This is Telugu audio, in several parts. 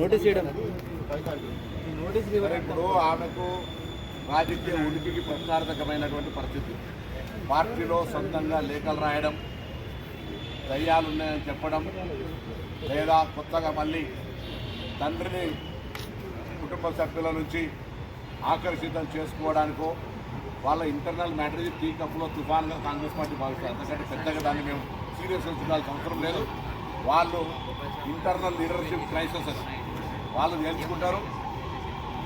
నోటీస్ ఇవ్వడం. నోటీస్ ఇప్పుడు ఆమెకు రాజకీయ ఉనికికి ప్రతిసారకమైనటువంటి పరిస్థితి. పార్టీలో సొంతంగా లేఖలు రాయడం దయ్యాలు ఉన్నాయని చెప్పడం లేదా కొత్తగా మళ్ళీ తండ్రిని కుటుంబ సభ్యుల నుంచి ఆకర్షితం చేసుకోవడానికో వాళ్ళ ఇంటర్నల్ మ్యాటర్ టీ కప్లో తుఫాన్గా కాంగ్రెస్ పార్టీ భావిస్తారు. ఎందుకంటే పెద్దగా దాన్ని మేము సీరియస్గా చూడాల్సిన అవసరం లేదు. వాళ్ళు ఇంటర్నల్ లీడర్షిప్ క్రైసిస్ అని. వాళ్ళు నేర్చుకుంటారు.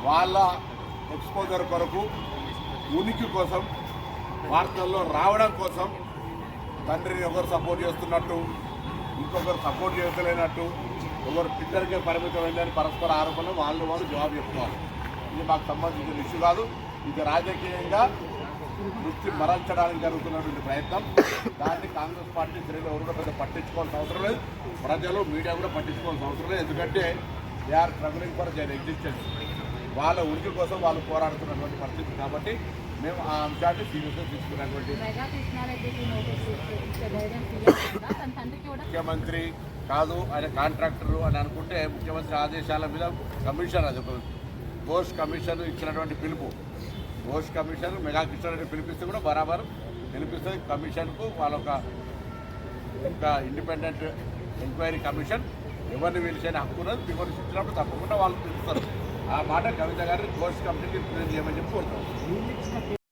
వాళ్ళ ఎక్స్పోజర్ కొరకు ఉనికి కోసం వార్తల్లో రావడం కోసం తండ్రిని ఒకరు సపోర్ట్ చేస్తున్నట్టు ఇంకొకరు సపోర్ట్ చేస్తలేనట్టు ఒకరు ఇద్దరికే పరిమితమైందని పరస్పర ఆరోపణలు వాళ్ళు వాళ్ళు జవాబు చెప్తున్నారు. ఇది మాకు సంబంధించిన ఇష్యూ కాదు. ఇది రాజకీయంగా దృష్టి మరల్చడానికి జరుగుతున్నటువంటి ప్రయత్నం. దాన్ని కాంగ్రెస్ పార్టీ శ్రేణులు ఎవరు కూడా పెద్ద పట్టించుకోవాల్సిన అవసరం లేదు. ప్రజలు మీడియా కూడా పట్టించుకోవాల్సిన అవసరం లేదు. ఎందుకంటే they are struggling for their existence. వాళ్ళ ఉనికి కోసం వాళ్ళు పోరాడుతున్నటువంటి పరిస్థితి కాబట్టి మేము ఆ అంశాన్ని సీరియస్గా తీసుకున్నటువంటి ముఖ్యమంత్రి కాదు ఆయన కాంట్రాక్టర్ అని అనుకుంటే ముఖ్యమంత్రి ఆదేశాల మీద కమిషన్ అది ఘోష్ కమిషన్ ఇచ్చినటువంటి పిలుపు. ఘోష్ కమిషన్ మెగా కృష్ణారెడ్డి పిలిపిస్తే కూడా బరాబర్ పిలిపిస్తుంది కమిషన్కు వాళ్ళ ఒక ఇండిపెండెంట్ ఎంక్వైరీ కమిషన్ ఎవరిని పిలిచే హక్కు ఉన్నది విమర్శించినప్పుడు తప్పకుండా వాళ్ళు పిలుస్తారు. ఆ మాట కవిత గారిని ఘోష్ కమిటీకి రిప్రజెంట్ చేయమని చెప్పి కోరుతాం